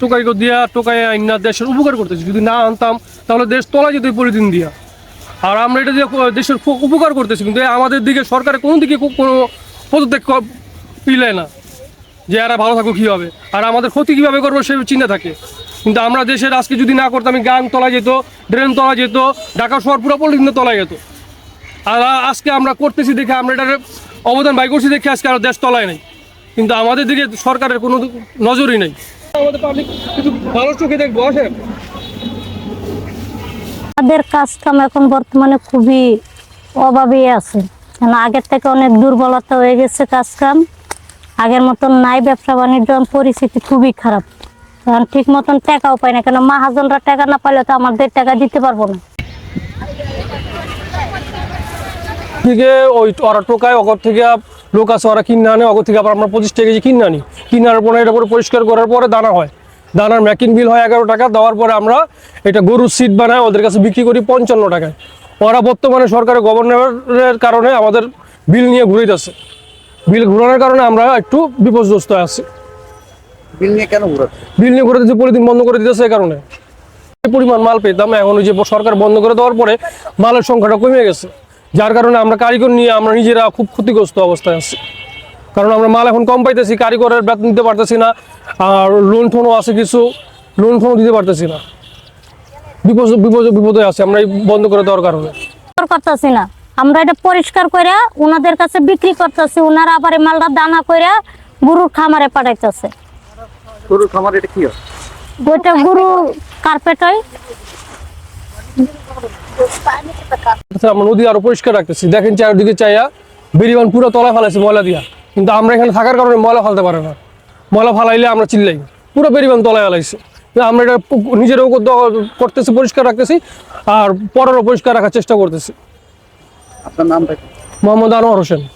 টোকাই দিয়া, টোকাই আইনা দেশের উপকার করতেছি। যদি না আনতাম, তাহলে দেশ তলা যেত পলিথিন দিয়া। আর আমরা এটা দিয়ে দেশের উপকার করতেছি, কিন্তু আমাদের দিকে সরকারের কোনো দিকে কো- কোনো পদত্যাগ ক- পিলে না, যে এরা ভালো থাকব কীভাবে আর আমাদের ক্ষতি কীভাবে করব সে চিন্তা থাকে। কিন্তু আমরা দেশের আজকে যদি না করতাম আমি গান তলা যেত, ড্রেন তলা যেত, ঢাকা শহর পুরো পলিথিন তলায় যেত। আর আজকে আমরা করতেছি দেখে আমরা এটার অবদান বাই করছি দেখে আজকে আর দেশ তলায় নেই। কিন্তু আমাদের দিকে সরকারের কোনো নজরই নেই। আমাদের পাবলিক কিছু ভালো চোখে দেখব আসেন। তাদের কাজ কাম এখন বর্তমানে খুবই অভাবে আছে। কেন আগের থেকে অনেক দুর্বলতা হয়ে গেছে কাজ কাম আগের মতন নাই ব্যবসা বাণিজ্য পরিস্থিতি খুবই খারাপ। কারণ ঠিক মতন টাকাও পায় না কেন মাহাজনরা টাকা না পাইলে তো আমাদের টাকা দিতে পারব না। থেকে ওই ওরা টোকায় অগর থেকে লোক আছে ওরা কিনে আনে অগর থেকে আবার আমরা পঁচিশ টাকা কেজি কিনে আনি। কিনে আনার পরে এটা করে পরিষ্কার করার পরে দানা হয়। দানার ম্যাকিং বিল হয় এগারো টাকা দেওয়ার পরে আমরা এটা গরুর সিট বানায় ওদের কাছে বিক্রি করি পঞ্চান্ন টাকায়। ওরা বর্তমানে সরকারের গভর্নরের কারণে আমাদের বিল নিয়ে ঘুরাইতেছে। বিল ঘুরানোর কারণে আমরা একটু বিপর্যস্ত আছি। বিল নিয়ে কেন ঘুরাচ্ছে? বিল নিয়ে ঘুরে দিতে পলিথিন বন্ধ করে দিতেছে এই কারণে। পরিমাণ মাল পেতাম এখন ওই যে সরকার বন্ধ করে দেওয়ার পরে মালের সংখ্যাটা কমে গেছে। যার কারণে আমরা কারিগর নিয়ে আমরা নিজেরা খুব ক্ষতিগ্রস্ত অবস্থায় আছি। কারণ আমরা মাল এখন কম পাইতেছি কারিগরের বেতন দিতে পারতেছি না আর লোন টোনও আছে কিছু লোন টোনও দিতে পারতেছি না। বিপদ বিপদ বিপদে আছে আমরা এই বন্ধ করে দেওয়ার কারণে করতেছি না। আমরা এটা পরিষ্কার করে ওনাদের কাছে বিক্রি করতেছি ওনারা আবার মালটা দানা করে গরুর খামারে পাঠাইতেছে। গরুর খামার এটা কি হয়? ওইটা গরু কার্পেট হয়। আমরা নদী আরও পরিষ্কার রাখতেছি। দেখেন চারিদিকে চাইয়া বেরিবান পুরো তলায় ফেলাইছে ময়লা দিয়া। কিন্তু আমরা এখানে থাকার কারণে ময়লা ফালতে পারে না। ময়লা ফালাইলে আমরা চিল্লাই। পুরো বেরিবান তলায় ফেলাইছে। আমরা এটা নিজেরও নিজেরাও করতে- করতেছি পরিষ্কার রাখতেছি আর পরেরও পরিষ্কার রাখার চেষ্টা করতেছি। আপনার নামটা মোহাম্মদ আনোয়ার হোসেন।